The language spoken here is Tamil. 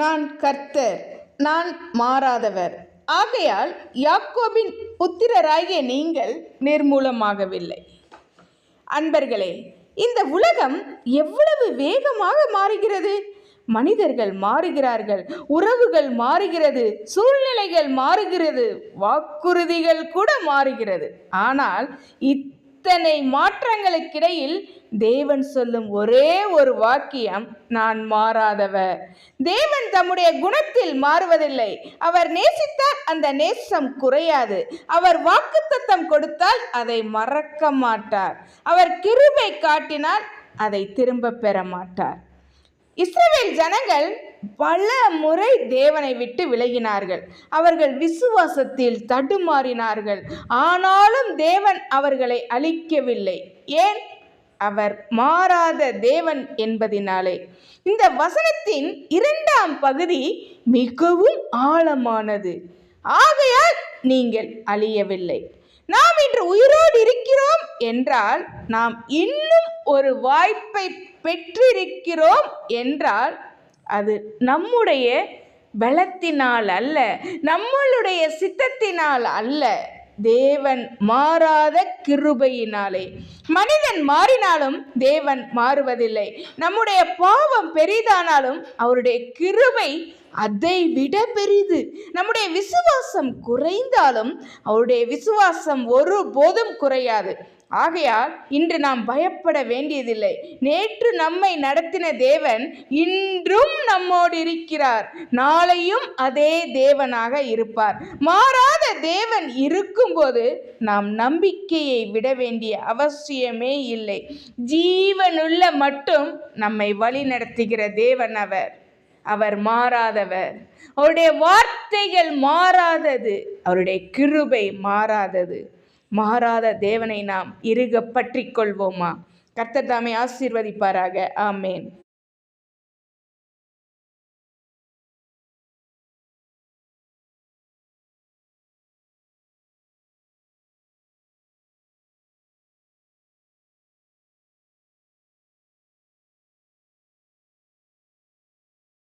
நான் கர்த்தர் நான் மாறாதவர். ஆகையால் யாக்கோபின் புத்திரராகிய நீங்கள் நிர்மூலமாகவில்லை. அன்பர்களே இந்த உலகம் எவ்வளவு வேகமாக மாறுகிறது? மனிதர்கள் மாறுகிறார்கள் உறவுகள் மாறுகிறது சூழ்நிலைகள் மாறுகிறது வாக்குறுதிகள் கூட மாறுகிறது. ஆனால் இத்தனை மாற்றங்களுக்கிடையில் தேவன் சொல்லும் ஒரே ஒரு வாக்கியம் நான் மாறாதவர். தேவன் தம்முடைய குணத்தில் மாறுவதில்லை. அவர் நேசித்தால் அந்த நேசம் குறையாது. அவர் வாக்குத்தத்தம் கொடுத்தால் அதை மறக்க மாட்டார். அவர் கிருபை காட்டினால் அதை திரும்ப பெற மாட்டார். இஸ்ரேல் ஜனங்கள் பல முறை தேவனை விட்டு விலகினார்கள். அவர்கள் விசுவாசத்தில் தடுமாறினார்கள். ஆனாலும் தேவன் அவர்களை அழிக்கவில்லை. ஏன்? அவர் மாறாத தேவன் என்பதினாலே. இந்த வசனத்தின் இரண்டாம் பகுதி மிகவும் ஆழமானது. ஆகையால் நீங்கள் அழியவில்லை. நாம் இன்று உயிரோடு இருக்கிறோம் என்றால் நாம் இன்னும் ஒரு வாய்ப்பை பெற்றிருக்கிறோம் என்றால் அது நம்முடைய பலத்தினால் அல்ல நம்மளுடைய சித்தத்தினால் அல்ல. தேவன் மாறாத கிருபையினாலே. மனிதன் மாறினாலும் தேவன் மாறுவதில்லை. நம்முடைய பாவம் பெரிதானாலும் அவருடைய கிருபை அதை விட பெரிது. நம்முடைய விசுவாசம் குறைந்தாலும் அவருடைய விசுவாசம் ஒரு போதும் குறையாது. ஆகையால் இன்று நாம் பயப்பட வேண்டியதில்லை. நேற்று நம்மை நடத்தின தேவன் இன்றும் நம்மோடு இருக்கிறார். நாளையும் அதே தேவனாக இருப்பார். மாறாத தேவன் இருக்கும்போது நாம் நம்பிக்கையை விட வேண்டிய அவசியமே இல்லை. ஜீவனுள்ள மட்டும் நம்மை வழி நடத்துகிற தேவன் அவர். அவர் மாறாதவர். அவருடைய வார்த்தைகள் மாறாதது. அவருடைய கிருபை மாறாதது. மாறாத தேவனை நாம் இறுக பற்றி கொள்வோமா? கர்த்தர் தாமே ஆசீர்வதிப்பாராக. ஆமேன்.